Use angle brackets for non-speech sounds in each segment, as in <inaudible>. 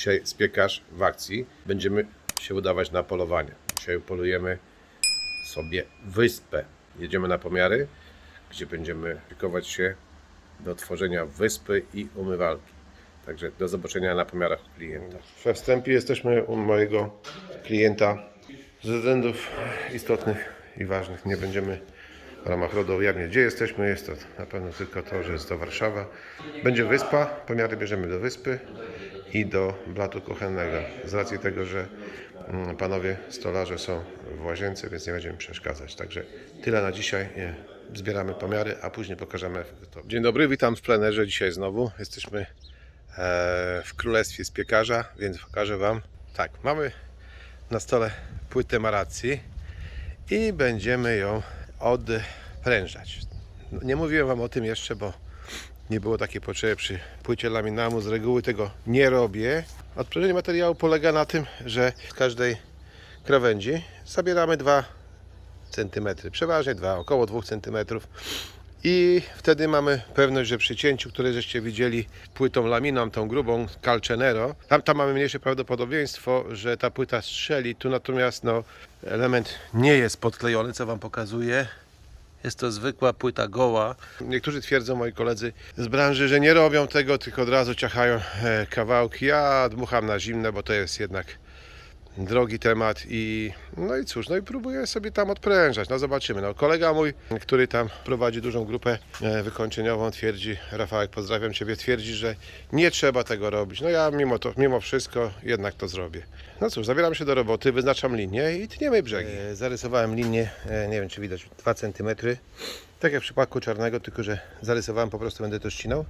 Dzisiaj spiekarz w akcji. Będziemy się udawać na polowanie. Dzisiaj polujemy sobie wyspę. Jedziemy na pomiary, gdzie będziemy szykować się do tworzenia wyspy i umywalki. Także do zobaczenia na pomiarach klienta. We wstępie jesteśmy u mojego klienta. Ze względów istotnych i ważnych nie będziemy w ramach RODO ujawniać, gdzie jesteśmy. Jest to na pewno tylko to, że jest to Warszawa. Będzie wyspa, pomiary bierzemy do wyspy i do blatu kuchennego. Z racji tego, że mm, panowie stolarze są w łazience, więc nie będziemy przeszkadzać. Także tyle na dzisiaj. Zbieramy pomiary, a później pokażemy to. Dzień dobry, witam w plenerze dzisiaj znowu. Jesteśmy e, w królestwie z piekarza, więc pokażę Wam. Tak, mamy na stole płytę maracji i będziemy ją odprężać. No, Nie mówiłem Wam o tym jeszcze, bo nie było takiej potrzeby przy płycie laminamu. Z reguły tego nie robię. Odprężenie materiału polega na tym, że z każdej krawędzi zabieramy 2 cm, przeważnie 2, około 2 cm. I wtedy mamy pewność, że przy cięciu, które żeście widzieli płytą laminą, tą grubą Calcenero, tam, tam mamy mniejsze prawdopodobieństwo, że ta płyta strzeli. Tu natomiast no, element nie jest podklejony, co Wam pokazuję. Jest to zwykła płyta goła. Niektórzy twierdzą, moi koledzy z branży, że nie robią tego, tylko od razu ciachają e, kawałki. Ja dmucham na zimne, bo to jest jednak drogi temat i no i cóż, no i próbuję sobie tam odprężać, no zobaczymy. No, kolega mój, który tam prowadzi dużą grupę e, wykończeniową twierdzi, Rafałek pozdrawiam Ciebie, twierdzi, że nie trzeba tego robić. No ja mimo to, mimo wszystko jednak to zrobię. No cóż, zabieram się do roboty, wyznaczam linię i tniemy brzegi. E, zarysowałem linię, e, nie wiem czy widać, 2 cm. Tak jak w przypadku czarnego, tylko że zarysowałem, po prostu będę to ścinał.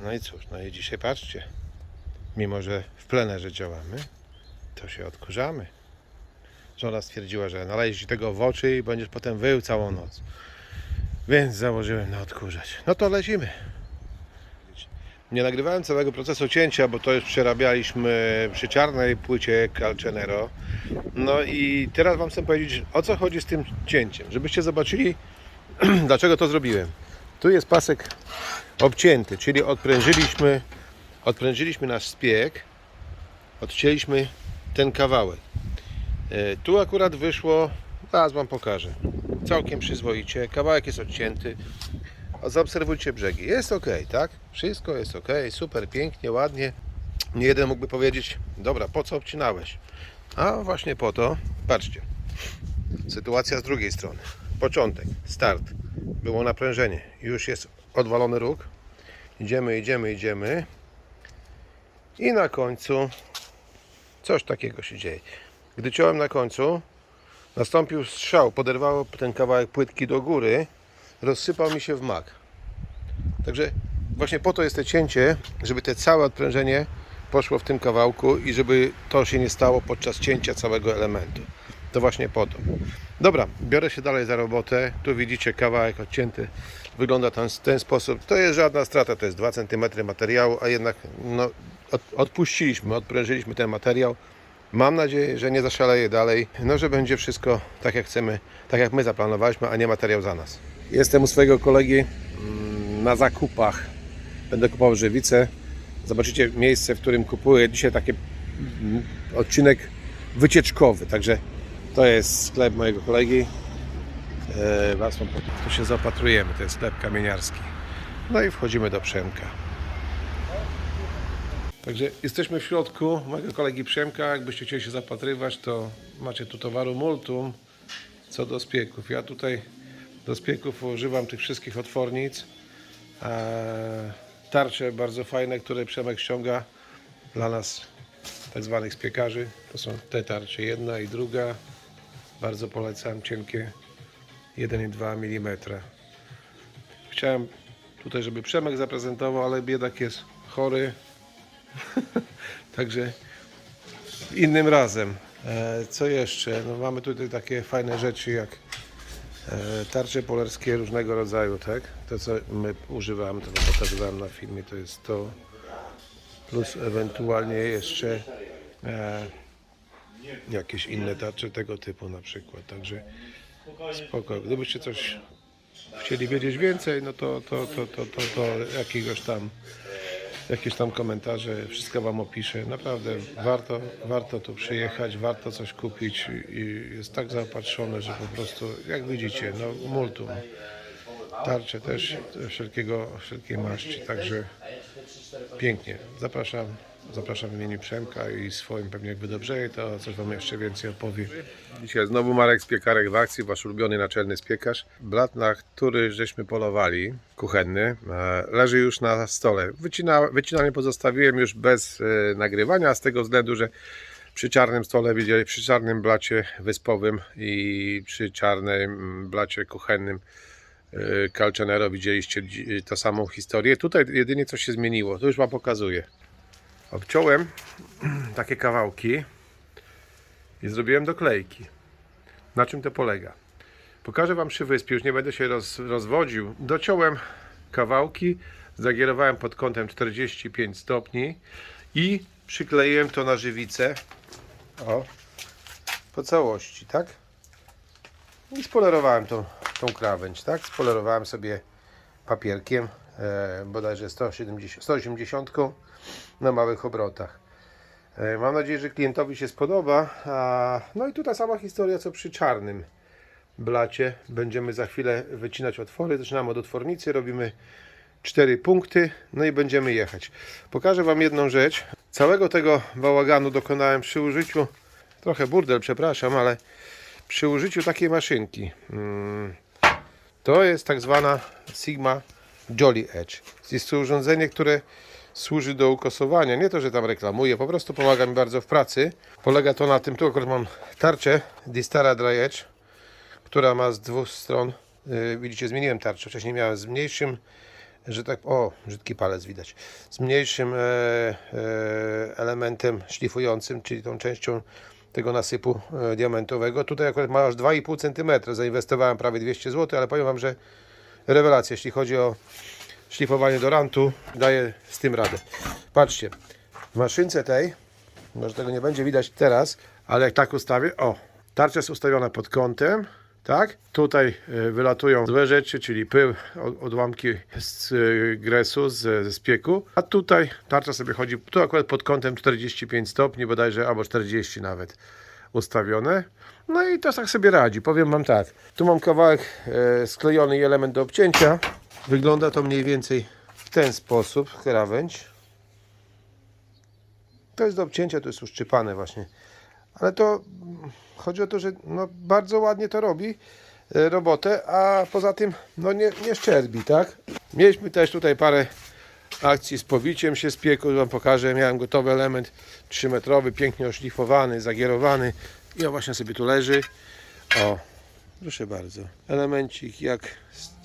No i cóż, no i dzisiaj patrzcie, mimo że w plenerze działamy, to się odkurzamy. Żona stwierdziła, że naleje ci tego w oczy i będziesz potem wył całą noc. Więc założyłem na odkurzać. No to lecimy. Nie nagrywałem całego procesu cięcia, bo to już przerabialiśmy przy czarnej płycie Calcenero. No i teraz Wam chcę powiedzieć, o co chodzi z tym cięciem, żebyście zobaczyli, <clears throat> dlaczego to zrobiłem. Tu jest pasek obcięty, czyli odprężyliśmy, odprężyliśmy nasz spiek, odcięliśmy ten kawałek. E, Tu akurat wyszło, zaraz Wam pokażę, całkiem przyzwoicie. Kawałek jest odcięty. Zaobserwujcie brzegi. Jest ok, tak? Wszystko jest ok, super, pięknie, ładnie. Nie jeden mógłby powiedzieć, dobra, po co obcinałeś? A właśnie po to, patrzcie, sytuacja z drugiej strony. Początek, start, było naprężenie, już jest odwalony róg. Idziemy, idziemy, idziemy. I na końcu coś takiego się dzieje. Gdy ciąłem na końcu, nastąpił strzał, poderwało ten kawałek płytki do góry, rozsypał mi się w mak. Także właśnie po to jest to cięcie, żeby te całe odprężenie poszło w tym kawałku i żeby to się nie stało podczas cięcia całego elementu. To właśnie po to. Dobra, biorę się dalej za robotę. Tu widzicie kawałek odcięty. Wygląda ten, ten sposób. To jest żadna strata, to jest 2 cm materiału, a jednak no, od, odpuściliśmy, odprężyliśmy ten materiał. Mam nadzieję, że nie zaszaleje dalej, no że będzie wszystko tak jak chcemy, tak jak my zaplanowaliśmy, a nie materiał za nas. Jestem u swojego kolegi mm, na zakupach. Będę kupował żywicę. Zobaczycie miejsce, w którym kupuję. Dzisiaj taki mm, odcinek wycieczkowy, także to jest sklep mojego kolegi. E, po- tu się zaopatrujemy, to jest sklep kamieniarski. No i wchodzimy do Przemka. Także jesteśmy w środku mojego kolegi Przemka. Jakbyście chcieli się zapatrywać, to macie tu towaru multum co do spieków. Ja tutaj do spieków używam tych wszystkich otwornic. Eee, tarcze bardzo fajne, które Przemek ściąga dla nas, tak zwanych spiekarzy. To są te tarcze, jedna i druga. Bardzo polecam, cienkie 1,2 mm. Chciałem tutaj, żeby Przemek zaprezentował, ale biedak jest chory. <laughs> Także innym razem. E, co jeszcze? No mamy tutaj takie fajne rzeczy jak e, tarcze polerskie różnego rodzaju, tak? To co my używamy, to pokazywałem na filmie, to jest to. Plus ewentualnie jeszcze e, jakieś inne tarcze tego typu na przykład. Także spoko. Gdybyście coś chcieli wiedzieć więcej, no to, to, to, to, to, to jakiegoś tam jakieś tam komentarze, wszystko Wam opiszę. Naprawdę warto, warto tu przyjechać, warto coś kupić i jest tak zaopatrzone, że po prostu, jak widzicie, no multum. Tarcze też wszelkiego, wszelkiej maści, także pięknie. Zapraszam, zapraszam w imieniu Przemka i swoim pewnie jak wydobrzeje, to coś Wam jeszcze więcej opowie. Dzisiaj znowu Marek z Piekarek w akcji, Wasz ulubiony naczelny spiekarz. Blat, na który żeśmy polowali, kuchenny, e, leży już na stole. Wycina, wycinanie pozostawiłem już bez e, nagrywania, z tego względu, że przy czarnym stole widzieli, przy czarnym blacie wyspowym i przy czarnym blacie kuchennym e, Calcenero widzieliście dzi- tą samą historię. Tutaj jedynie coś się zmieniło, to już Wam pokazuję. Obciąłem takie kawałki i zrobiłem doklejki. Na czym to polega? Pokażę Wam przy wyspie, już nie będę się roz, rozwodził. Dociąłem kawałki, zagierowałem pod kątem 45 stopni i przykleiłem to na żywicę. O, po całości, tak? I spolerowałem tą, tą krawędź, tak? Spolerowałem sobie papierkiem, e, bodajże 170, 180 na małych obrotach. E, Mam nadzieję, że klientowi się spodoba. No i tu ta sama historia co przy czarnym blacie. Będziemy za chwilę wycinać otwory. Zaczynamy od otwornicy, robimy cztery punkty, no i będziemy jechać. Pokażę Wam jedną rzecz. Całego tego bałaganu dokonałem przy użyciu, trochę burdel, przepraszam, ale przy użyciu takiej maszynki. Mm, To jest tak zwana Sigma Jolly Edge. Jest to urządzenie, które służy do ukosowania. Nie to, że tam reklamuję, po prostu pomaga mi bardzo w pracy. Polega to na tym, tu akurat mam tarczę Distara Dry Edge, która ma z dwóch stron, yy, widzicie, zmieniłem tarczę. Wcześniej miałem z mniejszym, że tak, o, brzydki palec widać, z mniejszym e, e, elementem szlifującym, czyli tą częścią tego nasypu e, diamentowego. Tutaj akurat ma aż 2,5 cm. Zainwestowałem prawie 200 zł, ale powiem Wam, że rewelacja, jeśli chodzi o szlifowanie do rantu, daje z tym radę. Patrzcie, w maszynce tej, może tego nie będzie widać teraz, ale jak tak ustawię, o, tarcza jest ustawiona pod kątem, tak? Tutaj e, wylatują złe rzeczy, czyli pył, odłamki z e, gresu, z, ze spieku, a tutaj tarcza sobie chodzi, tu akurat pod kątem 45 stopni bodajże, albo 40 nawet ustawione. No i to tak sobie radzi. Powiem Wam tak. Tu mam kawałek e, sklejony element do obcięcia. Wygląda to mniej więcej w ten sposób, krawędź. To jest do obcięcia, to jest uszczypane właśnie. Ale to mm, chodzi o to, że no, bardzo ładnie to robi e, robotę, a poza tym no nie, nie szczerbi, tak? Mieliśmy też tutaj parę akcji z powiciem się z pieku, wam pokażę, miałem gotowy element 3 metrowy, pięknie oszlifowany, zagierowany i on właśnie sobie tu leży. O, proszę bardzo, elemencik jak,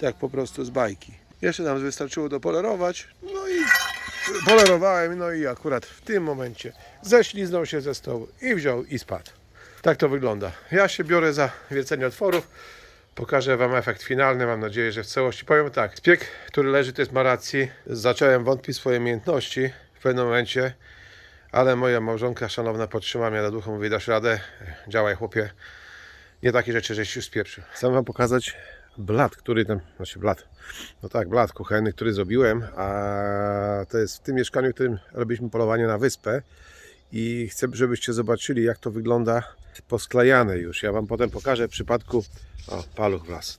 jak po prostu z bajki. Jeszcze nam wystarczyło dopolerować, no i polerowałem, no i akurat w tym momencie ześliznął się ze stołu i wziął i spadł. Tak to wygląda. Ja się biorę za wiecenie otworów. Pokażę Wam efekt finalny. Mam nadzieję, że w całości powiem tak. Spiek, który leży, to jest ma racji. Zacząłem wątpić swoje umiejętności w pewnym momencie, ale moja małżonka szanowna podtrzyma mnie na duchu, mówi dasz radę, działaj chłopie. Nie takie rzeczy, żeś już spieprzył. Chcę Wam pokazać blat, który tam, znaczy blat, no tak, blat kuchenny, który zrobiłem, a to jest w tym mieszkaniu, w którym robiliśmy polowanie na wyspę i chcę, żebyście zobaczyli, jak to wygląda posklejane już. Ja Wam potem pokażę w przypadku, o, paluch wlazł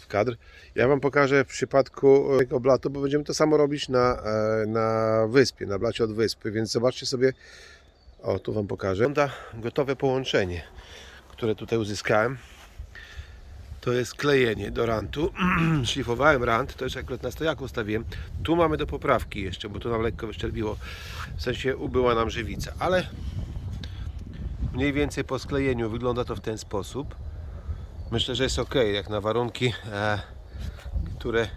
w kadr. Ja Wam pokażę w przypadku tego blatu, bo będziemy to samo robić na, e, na wyspie, na blacie od wyspy, więc zobaczcie sobie, o, tu Wam pokażę. Wygląda gotowe połączenie, które tutaj uzyskałem. To jest klejenie do rantu. <clears throat> Szlifowałem rant, to już akurat na stojaku ustawiłem. Tu mamy do poprawki jeszcze, bo tu nam lekko wyszczerbiło. W sensie ubyła nam żywica, ale mniej więcej po sklejeniu wygląda to w ten sposób. Myślę, że jest ok, jak na warunki, e, które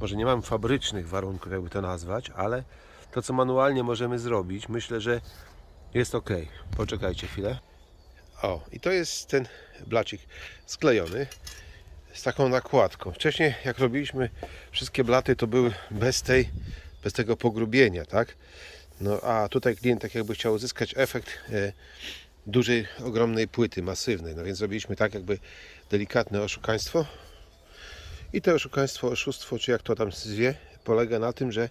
może nie mam fabrycznych warunków, jakby to nazwać, ale to co manualnie możemy zrobić, myślę, że jest ok. Poczekajcie chwilę. O, i to jest ten blacik sklejony z taką nakładką. Wcześniej jak robiliśmy wszystkie blaty, to były bez tej, bez tego pogrubienia, tak? No a tutaj klient tak jakby chciał uzyskać efekt e, dużej, ogromnej płyty, masywnej. No więc zrobiliśmy tak jakby delikatne oszukaństwo. I to oszukaństwo, oszustwo, czy jak to tam zwie, polega na tym, że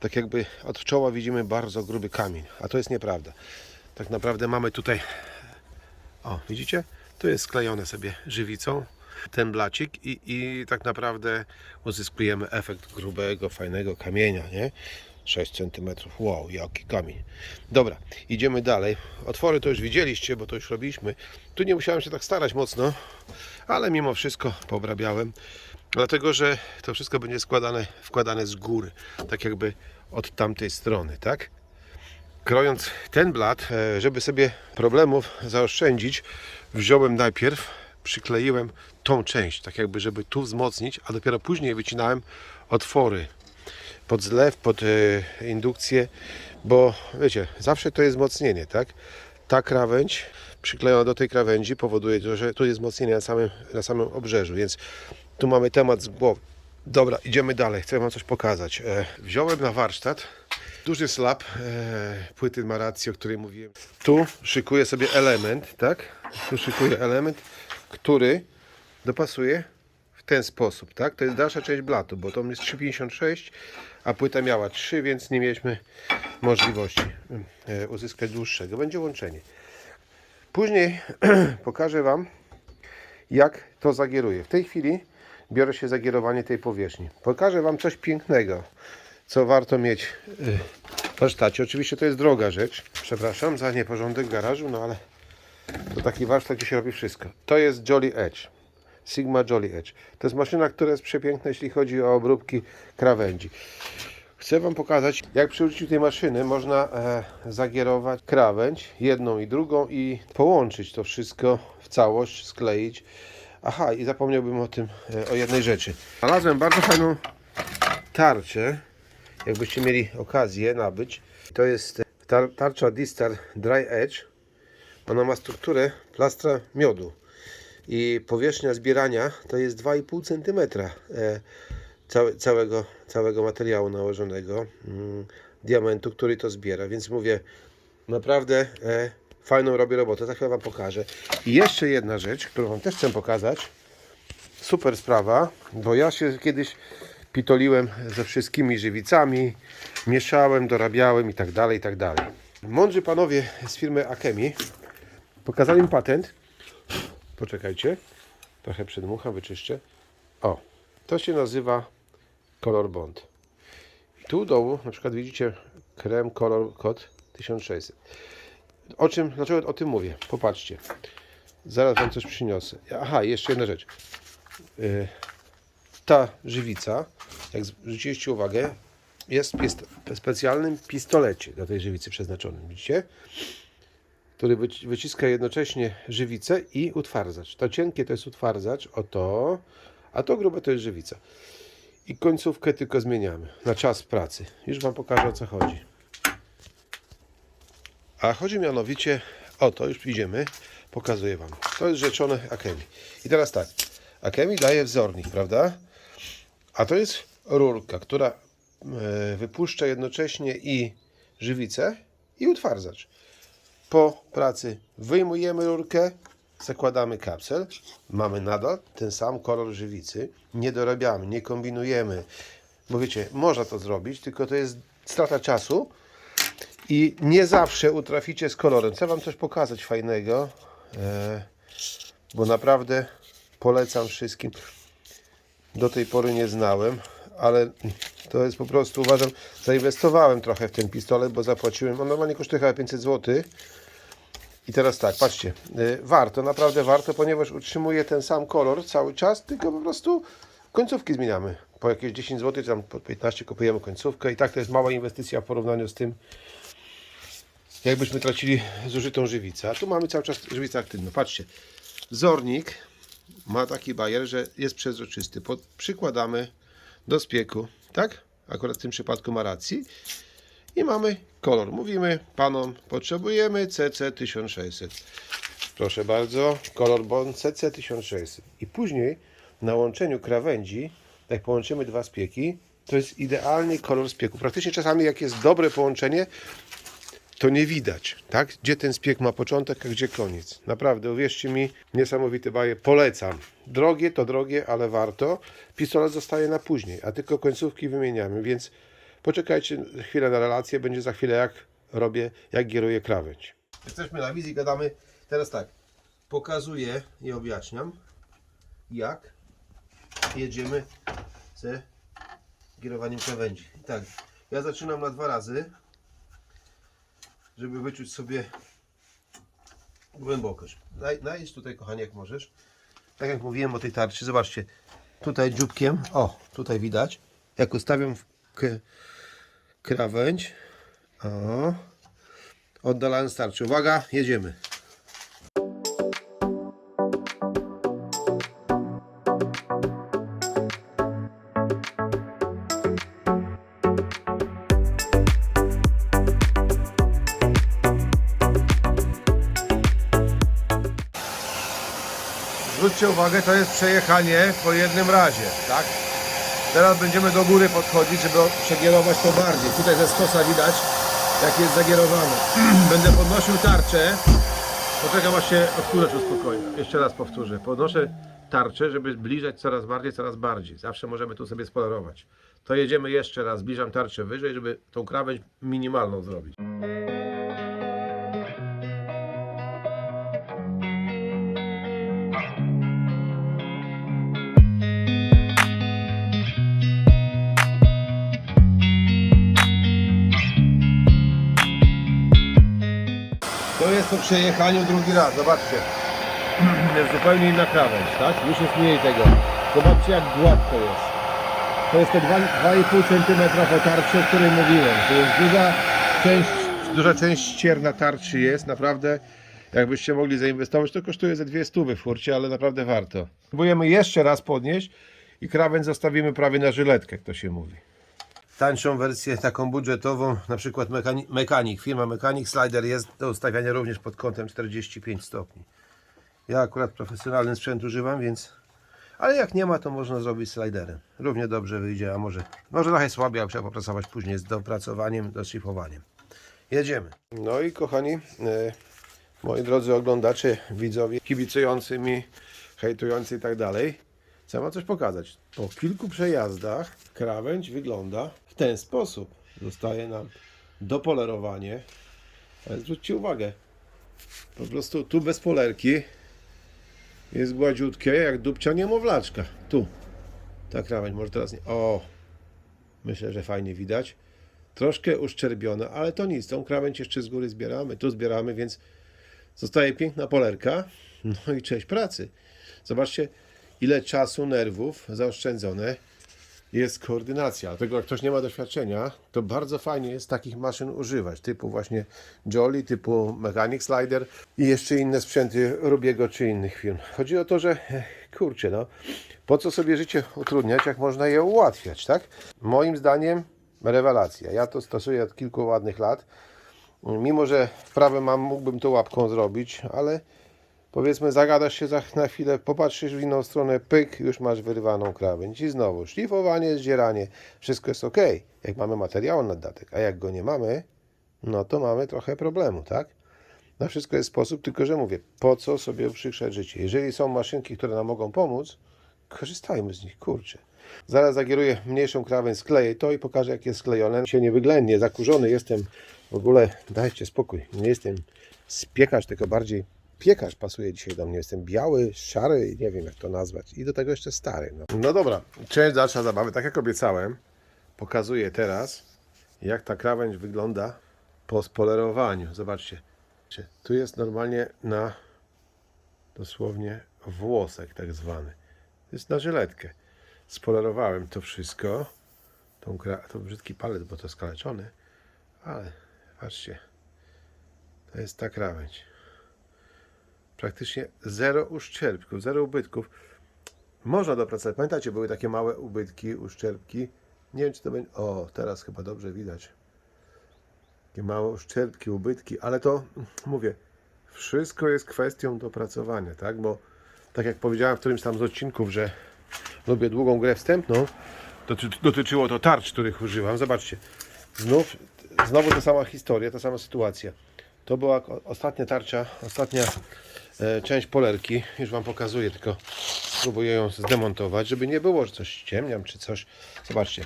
tak jakby od czoła widzimy bardzo gruby kamień, a to jest nieprawda. Tak naprawdę mamy tutaj, o widzicie, tu jest sklejone sobie żywicą ten blacik i, i tak naprawdę uzyskujemy efekt grubego, fajnego kamienia, nie? 6 cm. Wow, jaki kamień. Dobra, idziemy dalej. Otwory to już widzieliście, bo to już robiliśmy. Tu nie musiałem się tak starać mocno, ale mimo wszystko pobrabiałem. Dlatego, że to wszystko będzie składane, wkładane z góry, tak jakby od tamtej strony, tak? Krojąc ten blat, e, żeby sobie problemów zaoszczędzić, wziąłem najpierw, przykleiłem tą część, tak jakby, żeby tu wzmocnić, a dopiero później wycinałem otwory pod zlew, pod e, indukcję, bo wiecie, zawsze to jest wzmocnienie, tak? Ta krawędź przyklejona do tej krawędzi powoduje, że tu jest wzmocnienie na samym, na samym obrzeżu, więc tu mamy temat z głowy. Dobra, idziemy dalej, chcę Wam coś pokazać. E, wziąłem na warsztat duży slab e, płyty Maracji, o której mówiłem. Tu szykuję sobie element, tak? Tu szykuję element, który dopasuje w ten sposób, tak? To jest dalsza część blatu, bo to jest 3,56, a płyta miała 3, więc nie mieliśmy możliwości e, uzyskać dłuższego. Będzie łączenie. Później <clears throat> pokażę Wam, jak to zagieruję. W tej chwili biorę się za gierowanie tej powierzchni. Pokażę Wam coś pięknego, co warto mieć y, w warsztacie. Oczywiście to jest droga rzecz. Przepraszam za nieporządek garażu, no ale to taki warsztat, gdzie się robi wszystko. To jest Jolly Edge. Sigma Jolly Edge. To jest maszyna, która jest przepiękna, jeśli chodzi o obróbki krawędzi. Chcę Wam pokazać, jak przy użyciu tej maszyny można e, zagierować krawędź, jedną i drugą i połączyć to wszystko w całość, skleić. Aha, i zapomniałbym o tym, e, o jednej rzeczy. Znalazłem bardzo fajną tarczę, jakbyście mieli okazję nabyć. To jest tar tarcza Distar Dry Edge. Ona ma strukturę plastra miodu i powierzchnia zbierania to jest 2,5 cm e, całe, całego, całego materiału nałożonego mm, diamentu, który to zbiera. Więc mówię, naprawdę e, fajną robię robotę. Tak Wam pokażę. I jeszcze jedna rzecz, którą Wam też chcę pokazać. Super sprawa, bo ja się kiedyś pitoliłem ze wszystkimi żywicami, mieszałem, dorabiałem i tak dalej, i tak dalej. Mądrzy panowie z firmy Akemi pokazali mi patent. Poczekajcie, trochę przedmucham, wyczyszczę. O, to się nazywa Color Bond. Tu u dołu na przykład widzicie krem Color Code 1600. O czym, dlaczego o tym mówię? Popatrzcie. Zaraz Wam coś przyniosę. Aha, jeszcze jedna rzecz. Yy, ta żywica, jak zwróciliście uwagę, jest w pist- specjalnym pistolecie do tej żywicy przeznaczonym. Widzicie? Który wyci- wyciska jednocześnie żywicę i utwardzacz. To cienkie to jest utwardzacz, o to, a to grube to jest żywica. I końcówkę tylko zmieniamy na czas pracy. Już Wam pokażę o co chodzi. A chodzi mianowicie o to, już idziemy, pokazuję Wam. To jest rzeczone Akemi. I teraz tak, Akemi daje wzornik, prawda? A to jest rurka, która e, wypuszcza jednocześnie i żywicę i utwardzacz. Po pracy wyjmujemy rurkę, zakładamy kapsel, mamy nadal ten sam kolor żywicy, nie dorabiamy, nie kombinujemy, bo wiecie, można to zrobić, tylko to jest strata czasu i nie zawsze utraficie z kolorem. Chcę Wam coś pokazać fajnego, e, bo naprawdę polecam wszystkim. Do tej pory nie znałem, ale to jest po prostu, uważam, zainwestowałem trochę w ten pistolet, bo zapłaciłem, on normalnie kosztuje chyba 500 zł. I teraz tak, patrzcie, y, warto, naprawdę warto, ponieważ utrzymuje ten sam kolor cały czas, tylko po prostu końcówki zmieniamy. Po jakieś 10 zł, czy tam po 15 kupujemy końcówkę i tak to jest mała inwestycja w porównaniu z tym, jakbyśmy tracili zużytą żywicę. A tu mamy cały czas żywicę aktywną. Patrzcie, wzornik ma taki bajer, że jest przezroczysty. Pod, przykładamy do spieku, tak? Akurat w tym przypadku ma racji. I mamy kolor. Mówimy panom, potrzebujemy CC 1600. Proszę bardzo, kolor bond CC 1600. I później na łączeniu krawędzi, jak połączymy dwa spieki, to jest idealny kolor spieku. Praktycznie czasami jak jest dobre połączenie, to nie widać, tak? Gdzie ten spiek ma początek, a gdzie koniec. Naprawdę, uwierzcie mi, niesamowite baje. Polecam. Drogie to drogie, ale warto. Pistolet zostaje na później, a tylko końcówki wymieniamy, więc Poczekajcie chwilę na relację, będzie za chwilę jak robię, jak kieruję krawędź. Jesteśmy na wizji, gadamy. Teraz tak, pokazuję i objaśniam, jak jedziemy ze kierowaniem krawędzi. I tak, ja zaczynam na dwa razy, żeby wyczuć sobie głębokość. Naj, najdź tutaj, kochanie, jak możesz. Tak jak mówiłem o tej tarczy, zobaczcie, tutaj dzióbkiem, o, tutaj widać, jak ustawiam krawędź, o, oddalając tarczę. Uwaga, jedziemy. Zwróćcie uwagę, to jest przejechanie po jednym razie, tak? Teraz będziemy do góry podchodzić, żeby przegierować to bardziej. Tutaj ze stosa widać, jak jest zagierowane. <clears throat> Będę podnosił tarczę. Poczekam aż się odkurzacz. Jeszcze raz powtórzę. Podnoszę tarczę, żeby zbliżać coraz bardziej, coraz bardziej. Zawsze możemy tu sobie spolerować. To jedziemy jeszcze raz. Zbliżam tarczę wyżej, żeby tą krawędź minimalną zrobić. Jest po przejechaniu drugi raz, zobaczcie. <clears throat> Jest zupełnie inna krawędź, tak? Już jest mniej tego. Zobaczcie jak gładko jest. To jest te dwa- 2,5 cm po tarczy, o której mówiłem. To jest duża część, duża część ścierna tarczy jest, naprawdę. Jakbyście mogli zainwestować, to kosztuje ze dwie stówy w furcie, ale naprawdę warto. Próbujemy jeszcze raz podnieść i krawędź zostawimy prawie na żyletkę, jak to się mówi tańszą wersję, taką budżetową, na przykład Mechanic, firma Mechanic Slider jest do ustawiania również pod kątem 45 stopni. Ja akurat profesjonalny sprzęt używam, więc... Ale jak nie ma, to można zrobić sliderem. Równie dobrze wyjdzie, a może, może trochę słabiej, ale trzeba popracować później z dopracowaniem, doszlifowaniem. Jedziemy. No i kochani, e, moi drodzy oglądacze, widzowie, kibicujący mi, hejtujący i tak dalej, wam coś pokazać. Po kilku przejazdach krawędź wygląda w ten sposób. Zostaje nam dopolerowanie. Ale zwróćcie uwagę, po prostu tu bez polerki jest gładziutkie, jak dupcia niemowlaczka. Tu. Ta krawędź może teraz nie... O! Myślę, że fajnie widać. Troszkę uszczerbiona, ale to nic. Tą krawędź jeszcze z góry zbieramy, tu zbieramy, więc zostaje piękna polerka. No i cześć pracy. Zobaczcie, ile czasu, nerwów zaoszczędzone jest koordynacja. Dlatego jak ktoś nie ma doświadczenia, to bardzo fajnie jest takich maszyn używać, typu właśnie Jolly, typu Mechanic Slider i jeszcze inne sprzęty Rubiego czy innych firm. Chodzi o to, że eh, kurczę, no, po co sobie życie utrudniać, jak można je ułatwiać, tak? Moim zdaniem rewelacja. Ja to stosuję od kilku ładnych lat. Mimo, że wprawę mam, mógłbym to łapką zrobić, ale powiedzmy zagadasz się za na chwilę, popatrzysz w inną stronę, pyk, już masz wyrywaną krawędź i znowu szlifowanie, zdzieranie, wszystko jest ok, jak mamy materiał na dodatek, a jak go nie mamy, no to mamy trochę problemu, tak? Na wszystko jest sposób, tylko że mówię, po co sobie uprzykrzać życie? Jeżeli są maszynki, które nam mogą pomóc, korzystajmy z nich, kurczę. Zaraz zagieruję mniejszą krawędź, skleję to i pokażę jak jest sklejone. Się nie wyględnie, zakurzony jestem, w ogóle dajcie spokój, nie jestem spiekacz, tylko bardziej piekarz pasuje dzisiaj do mnie. Jestem biały, szary, nie wiem jak to nazwać. I do tego jeszcze stary. No, no dobra, część dalsza zabawy. Tak jak obiecałem, pokazuję teraz, jak ta krawędź wygląda po spolerowaniu. Zobaczcie, tu jest normalnie na dosłownie włosek tak zwany. To jest na żyletkę. Spolerowałem to wszystko. Tą, to brzydki palet, bo to skaleczony. Ale patrzcie, to jest ta krawędź praktycznie zero uszczerbków, zero ubytków. Można dopracować. Pamiętacie, były takie małe ubytki, uszczerbki. Nie wiem, czy to będzie. O, teraz chyba dobrze widać. Takie małe uszczerbki, ubytki, ale to mówię, wszystko jest kwestią dopracowania, tak? Bo tak jak powiedziałem w którymś tam z odcinków, że lubię długą grę wstępną, doty dotyczyło to tarcz, których używam. Zobaczcie, znów, znowu ta sama historia, ta sama sytuacja. To była ostatnia tarcza, ostatnia część polerki. Już Wam pokazuję, tylko spróbuję ją zdemontować, żeby nie było, że coś ściemniam czy coś. Zobaczcie.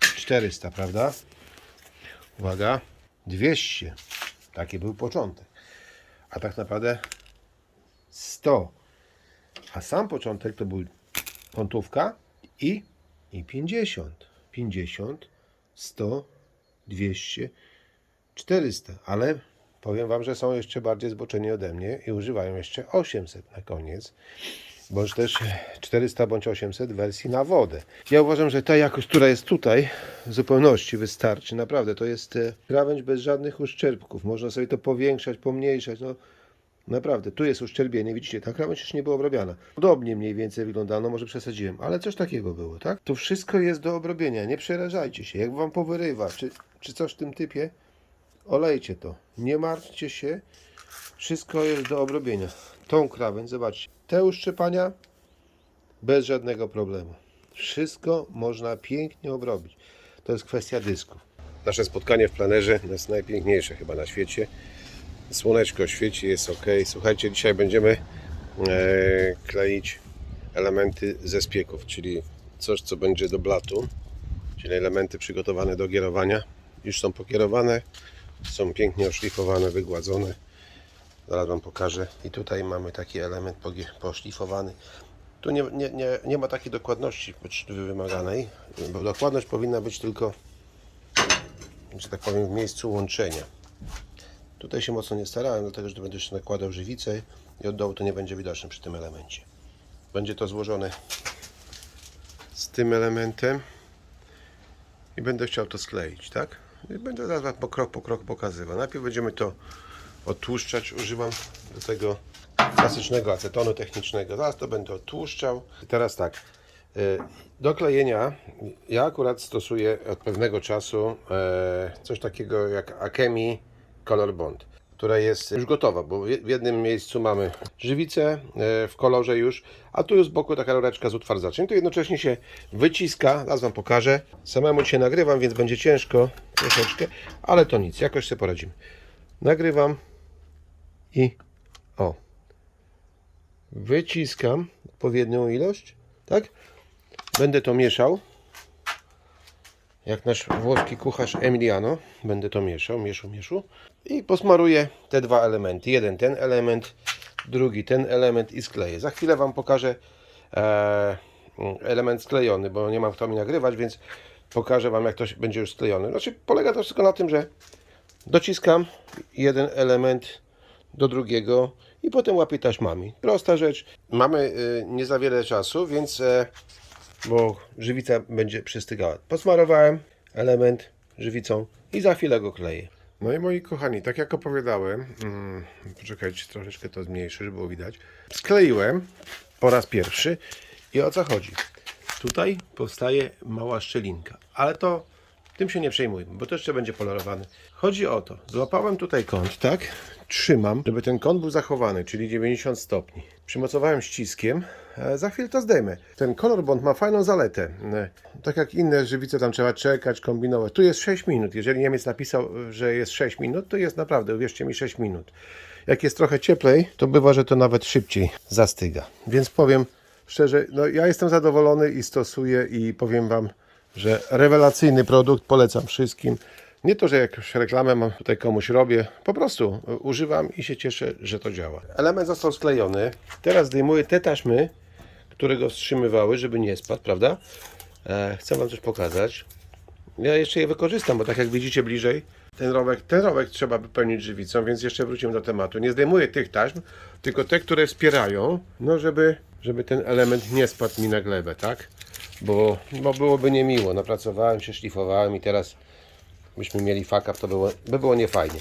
400, prawda? Uwaga, 200. Taki był początek. A tak naprawdę 100. A sam początek to był kątówka i, i 50. 50, 100, 200, 400. Ale powiem Wam, że są jeszcze bardziej zboczeni ode mnie i używają jeszcze 800 na koniec. Bądź też 400 bądź 800 w wersji na wodę. Ja uważam, że ta jakość, która jest tutaj, w zupełności wystarczy. Naprawdę, to jest e, krawędź bez żadnych uszczerbków. Można sobie to powiększać, pomniejszać. No, Naprawdę, tu jest uszczerbienie, widzicie, ta krawędź już nie była obrobiona. Podobnie mniej więcej wyglądano, może przesadziłem, ale coś takiego było, tak? To wszystko jest do obrobienia, nie przerażajcie się. Jak wam powyrywa, czy, czy coś w tym typie, olejcie to. Nie martwcie się, wszystko jest do obrobienia. Tą krawędź, zobaczcie, te uszczepania bez żadnego problemu. Wszystko można pięknie obrobić. To jest kwestia dysków. Nasze spotkanie w planerze jest najpiękniejsze chyba na świecie. Słoneczko świeci, jest ok. Słuchajcie, dzisiaj będziemy e, kleić elementy ze spieków, czyli coś, co będzie do blatu, czyli elementy przygotowane do gierowania. Już są pokierowane, są pięknie oszlifowane, wygładzone. Zaraz Wam pokażę. I tutaj mamy taki element poszlifowany. Tu nie, nie, nie, nie ma takiej dokładności wymaganej, bo dokładność powinna być tylko, że tak powiem, w miejscu łączenia. Tutaj się mocno nie starałem, dlatego że będę jeszcze nakładał żywicę i od dołu to nie będzie widoczne przy tym elemencie. Będzie to złożone z tym elementem i będę chciał to skleić, tak? I będę zaraz po krok po krok pokazywał. Najpierw będziemy to odtłuszczać. Używam do tego klasycznego acetonu technicznego. Zaraz to będę odtłuszczał. Teraz tak. y, Do klejenia ja akurat stosuję od pewnego czasu e, coś takiego jak Akemi Color Bond, która jest już gotowa, bo w jednym miejscu mamy żywicę e, w kolorze już, a tu jest z boku taka rureczka z utwardzaczem. To jednocześnie się wyciska, zaraz Wam pokażę. Samemu dzisiaj nagrywam, więc będzie ciężko troszeczkę, ale to nic, jakoś sobie poradzimy. Nagrywam i o, wyciskam odpowiednią ilość, tak? Będę to mieszał. Jak nasz włoski kucharz Emiliano, będę to mieszał, mieszu, mieszu. I posmaruję te dwa elementy. Jeden ten element, drugi ten element i skleję. Za chwilę Wam pokażę e, element sklejony, bo nie mam kto mi nagrywać, więc pokażę Wam jak to będzie już sklejony. Znaczy polega to wszystko na tym, że dociskam jeden element do drugiego i potem łapię taśmami. Prosta rzecz. Mamy y, nie za wiele czasu, więc e, bo żywica będzie przystygała. Posmarowałem element żywicą i za chwilę go kleję. No i moi kochani, tak jak opowiadałem, mm, poczekajcie, troszeczkę to zmniejszę, żeby było widać. Skleiłem po raz pierwszy i o co chodzi? Tutaj powstaje mała szczelinka, ale to tym się nie przejmujmy, bo to jeszcze będzie polerowany. Chodzi o to, złapałem tutaj kąt, tak? Trzymam, żeby ten kąt był zachowany, czyli 90 stopni. Przymocowałem ściskiem, za chwilę to zdejmę. Ten Color Bond ma fajną zaletę. E, Tak jak inne żywice, tam trzeba czekać, kombinować. Tu jest 6 minut. Jeżeli Niemiec napisał, że jest 6 minut, to jest naprawdę, uwierzcie mi, 6 minut. Jak jest trochę cieplej, to bywa, że to nawet szybciej zastyga. Więc powiem szczerze, no ja jestem zadowolony i stosuję i powiem Wam, że rewelacyjny produkt, polecam wszystkim. Nie to, że jakąś reklamę mam tutaj komuś robię, po prostu używam i się cieszę, że to działa. Element został sklejony. Teraz zdejmuję te taśmy, które go wstrzymywały, żeby nie spadł, prawda? E, chcę Wam coś pokazać. Ja jeszcze je wykorzystam, bo tak jak widzicie bliżej, ten rowek, ten rowek trzeba wypełnić żywicą, więc jeszcze wrócimy do tematu. Nie zdejmuję tych taśm, tylko te, które wspierają, no żeby, żeby ten element nie spadł mi na glebę, tak? Bo, bo byłoby niemiło. Napracowałem się, szlifowałem i teraz byśmy mieli up, to było, by było niefajnie.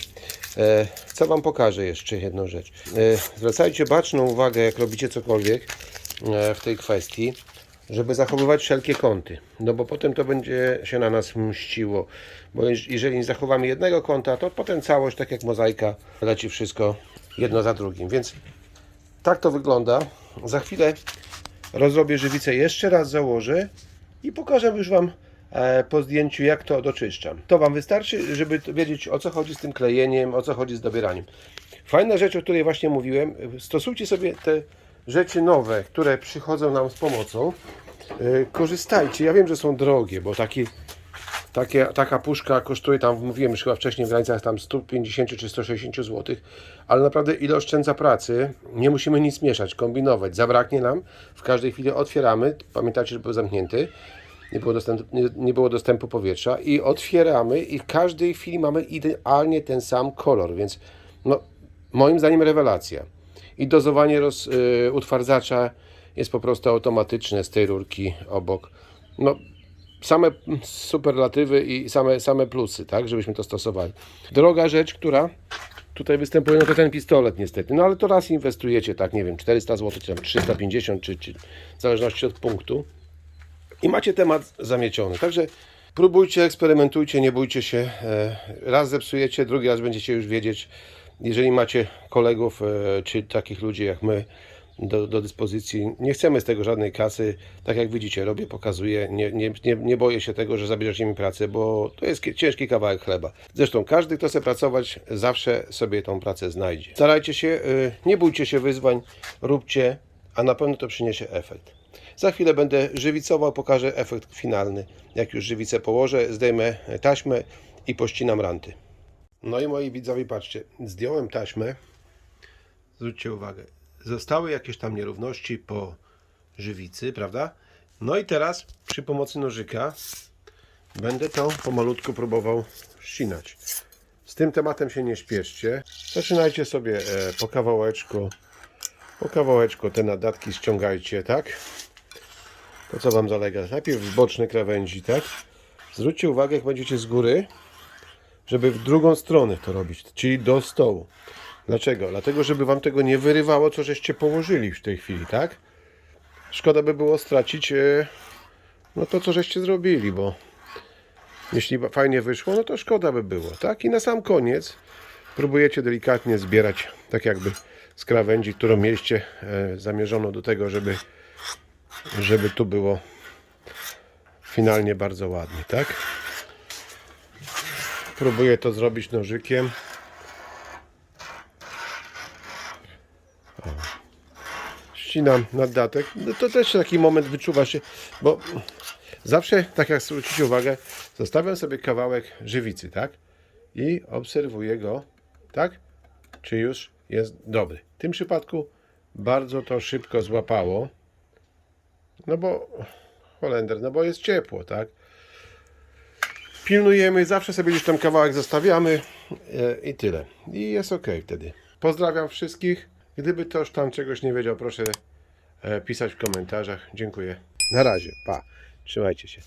E, co Wam pokażę jeszcze jedną rzecz. E, zwracajcie baczną uwagę, jak robicie cokolwiek w tej kwestii, żeby zachowywać wszelkie kąty. No bo potem to będzie się na nas mściło. Bo jeż- jeżeli nie zachowamy jednego kąta, to potem całość, tak jak mozaika, leci wszystko jedno za drugim. Więc tak to wygląda. Za chwilę rozrobię żywicę jeszcze raz założę i pokażę już Wam e, po zdjęciu jak to doczyszczam. To Wam wystarczy, żeby wiedzieć o co chodzi z tym klejeniem, o co chodzi z dobieraniem. Fajna rzecz, o której właśnie mówiłem, stosujcie sobie te rzeczy nowe, które przychodzą nam z pomocą. E, Korzystajcie. Ja wiem, że są drogie, bo taki Takie, taka puszka kosztuje tam, mówiłem już chyba wcześniej, w granicach tam 150 czy 160 zł, ale naprawdę ile oszczędza pracy. Nie musimy nic mieszać, kombinować. Zabraknie nam, w każdej chwili otwieramy. Pamiętacie, że był zamknięty. Nie było, dostępu, nie, nie było dostępu powietrza i otwieramy i w każdej chwili mamy idealnie ten sam kolor, więc no, moim zdaniem rewelacja. I dozowanie roz, y, utwardzacza jest po prostu automatyczne z tej rurki obok. No, same superlatywy i same, same plusy, tak, żebyśmy to stosowali. Droga rzecz, która tutaj występuje, no to ten pistolet niestety, no ale to raz inwestujecie, tak, nie wiem, 400 zł, czy tam 350, czy, czy w zależności od punktu i macie temat zamieciony. Także próbujcie, eksperymentujcie, nie bójcie się. E, Raz zepsujecie, drugi raz będziecie już wiedzieć. Jeżeli macie kolegów, e, czy takich ludzi jak my do, do dyspozycji, nie chcemy z tego żadnej kasy. Tak jak widzicie, robię, pokazuję. Nie, nie, nie, nie boję się tego, że zabierzecie mi pracę, bo to jest ciężki kawałek chleba. Zresztą każdy, kto chce pracować, zawsze sobie tą pracę znajdzie. Starajcie się, e, nie bójcie się wyzwań, róbcie, a na pewno to przyniesie efekt. Za chwilę będę żywicował, pokażę efekt finalny. Jak już żywicę położę, zdejmę taśmę i pościnam ranty. No i moi widzowie, patrzcie, zdjąłem taśmę. Zwróćcie uwagę, zostały jakieś tam nierówności po żywicy, prawda? No i teraz przy pomocy nożyka będę to pomalutku próbował ścinać. Z tym tematem się nie śpieszcie. Zaczynajcie sobie e, po kawałeczku, po kawałeczku te nadatki ściągajcie, tak? To co Wam zalega? Najpierw z bocznej krawędzi, tak? Zwróćcie uwagę, jak będziecie z góry, żeby w drugą stronę to robić, czyli do stołu. Dlaczego? Dlatego, żeby Wam tego nie wyrywało, co żeście położyli w tej chwili, tak? Szkoda by było stracić e, no to, co żeście zrobili, bo jeśli fajnie wyszło, no to szkoda by było, tak? I na sam koniec próbujecie delikatnie zbierać, tak jakby z krawędzi, którą mieliście e, zamierzono do tego, żeby żeby tu było finalnie bardzo ładnie, tak? Próbuję to zrobić nożykiem. O. Ścinam naddatek. No to też taki moment wyczuwa się, bo zawsze, tak jak zwrócicie uwagę, zostawiam sobie kawałek żywicy, tak? I obserwuję go, tak? Czy już jest dobry. W tym przypadku bardzo to szybko złapało. No bo Holender, no bo jest ciepło, tak? Pilnujemy, zawsze sobie gdzieś tam kawałek zostawiamy e, i tyle. I jest ok wtedy. Pozdrawiam wszystkich. Gdyby ktoś tam czegoś nie wiedział, proszę e, pisać w komentarzach. Dziękuję. Na razie. Pa. Trzymajcie się.